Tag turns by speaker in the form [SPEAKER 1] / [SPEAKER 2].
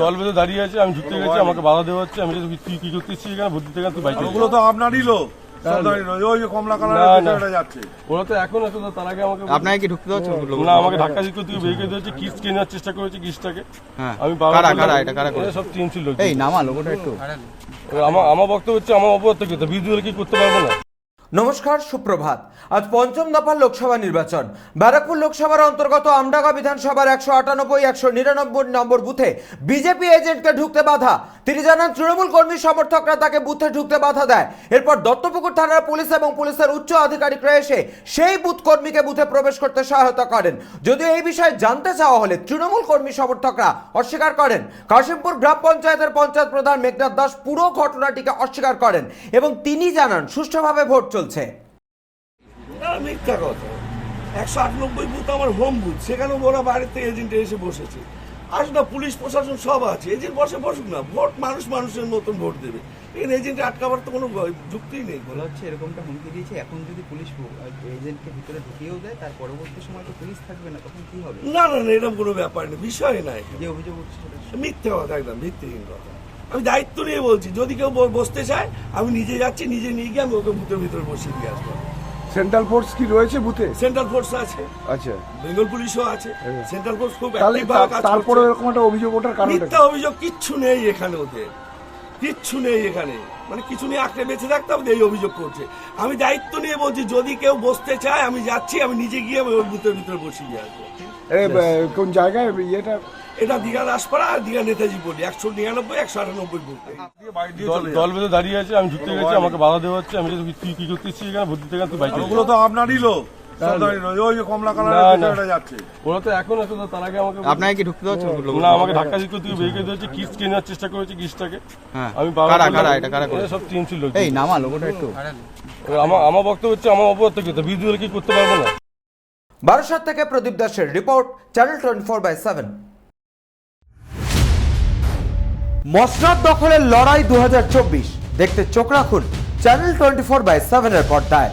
[SPEAKER 1] দল বেঁধে দাঁড়িয়ে আছে আমি ঢুকতে গেছি আমাকে বাধা দেওয়া হচ্ছে আমি তুই কি করতেছিস এখানে ভোট দিতে গেলে তুই বাইকে
[SPEAKER 2] ওগুলো তো আপনারই লোক।
[SPEAKER 1] না, আমাকে
[SPEAKER 3] আপনাকে কি ঢুকতে হচ্ছে
[SPEAKER 1] না আমাকে ধাক্কা দিতে তুই বেরিয়ে দিয়েছে কিস কেনার চেষ্টা করেছে কিসটাকে।
[SPEAKER 3] হ্যাঁ।
[SPEAKER 1] আমি
[SPEAKER 3] কারা কারা এটা কারা করে
[SPEAKER 1] সব টিম ছিল
[SPEAKER 3] এই নামা লোগোটা একটু।
[SPEAKER 1] আমার আমার বক্তব্য হচ্ছে আমার অপরাধ কি বিরোধী দল কি করতে পারব না?
[SPEAKER 4] নমস্কার, সুপ্রভাত। আজ পঞ্চম দফার লোকসভা নির্বাচন। ব্যারাকপুর লোকসভার অন্তর্গত আমডাঙ্গা বিধানসভার একশো আটানব্বই, একশো নিরানব্বই নম্বর বুথে বিজেপি এজেন্টকে ঢুকতে বাধা। তিনি জানান, তৃণমূল কর্মী সমর্থকরা তাকে বুথে ঢুকতে বাধা দেয়। এরপর দত্তপুকুর থানার পুলিশ এবং পুলিশের উচ্চ আধিকারিকরা এসে সেই বুথ কর্মীকে বুথে প্রবেশ করতে সহায়তা করেন। যদিও এই বিষয়ে জানতে চাওয়া হলে তৃণমূল কর্মী সমর্থকরা অস্বীকার করেন। কাশিমপুর গ্রাম পঞ্চায়েতের পঞ্চায়েত প্রধান মেঘনাথ দাস পুরো ঘটনাটিকে অস্বীকার করেন এবং তিনি জানান, সুষ্ঠুভাবে ভোট চলছে।
[SPEAKER 2] না, মিথ্যা কথা। একশো আটানব্বই বুথ আমার হোম বুথ সেখানেও ওরা বাইরে থেকে এজেন্টে এসে বসেছে। আস না পুলিশ প্রশাসন সব আছে। এজেন্ট বসে বসুক না ভোট মানুষ মানুষের মতন ভোট দেবে। এখানে এজেন্টে আটকাবার তো কোনো যুক্তিই নেই।
[SPEAKER 5] বলা হচ্ছে এরকমটা হুমকি দিয়েছে। এখন যদি পুলিশ এজেন্টকে ভিতরে ঢুকিয়েও দেয় তার পরবর্তী সময় তো পুলিশ থাকবে না তখন কি হবে?
[SPEAKER 2] না না না এরকম কোনো ব্যাপার নেই বিষয় নাই।
[SPEAKER 5] যে অভিযোগ উঠছে
[SPEAKER 2] মিথ্যে কথা একদম ভিত্তিহীন কথা। আমি দায়িত্ব নিয়ে বলছি যদি কেউ বসতে চায় আমি নিজে যাচ্ছি নিজে নিয়ে গিয়ে আমি ওকে বুথের ভিতরে বসিয়ে দিয়ে আসব।
[SPEAKER 6] সেন্ট্রাল ফোর্স কি রয়েছে বুথে?
[SPEAKER 2] সেন্ট্রাল ফোর্স আছে।
[SPEAKER 6] আচ্ছা।
[SPEAKER 2] বেঙ্গল পুলিশও আছে। সেন্ট্রাল ফোর্স খুব অ্যাক্টিভ ভাবে কাজ
[SPEAKER 6] করছে। তারপরে। এরকম একটা অভিযোগ ওঠার কারণ
[SPEAKER 2] মিথ্যা অভিযোগ কিচ্ছু নেই এখানে ওদের। কিচ্ছু নেই এখানে। মানে কিছু নিয়ে আঁকড়ে বেঁচে থাকতে হবে এই অভিযোগ করছে। আমি দায়িত্ব নিয়ে বলছি যদি কেউ বসতে চায় আমি যাচ্ছি আমি নিজে গিয়ে ওই বুথের ভিতরে বসিয়ে আসব।
[SPEAKER 6] কোন জায়গায় ইয়েটা?
[SPEAKER 2] এটা দীঘা দাসপাড়া আর দীঘা নেতাজি পল্লী একশো নিরানব্বই একশো আটানব্বই বুথ।
[SPEAKER 1] দল বেঁধে দাঁড়িয়ে আছে আমি ঢুকতে গেছি আমাকে বাধা দেওয়া হচ্ছে আমি কি করতেছি এখানে? ভোট দিতে গেলে তুই বাইকে
[SPEAKER 2] ওগুলো তো আপনারই লোক।
[SPEAKER 3] আপনাকে কি ঢুকতে দেওয়া
[SPEAKER 1] না আমাকে ধাক্কা দিতে তুই বেরিয়ে দিয়েছে কিস কেনার চেষ্টা করেছে কিসটাকে
[SPEAKER 3] হ্যাঁ।
[SPEAKER 1] আমি
[SPEAKER 3] কারা কারা এটা কারা করে
[SPEAKER 1] সব টিম ছিল।
[SPEAKER 3] এই নামা লোগোটা একটু।
[SPEAKER 1] আমার আমার বক্তব্য হচ্ছে আমার অপরাধ কি বিরোধী কি করতে পারব না?
[SPEAKER 4] বারাসাত থেকে প্রদীপ দাসের report channel twenty four by seven. মসনাদ দখলের লড়াই দু হাজার চব্বিশ। দেখতে চোখ রাখুন চ্যানেল টোয়েন্টি ফোর বাই সেভেনের পর্দায়।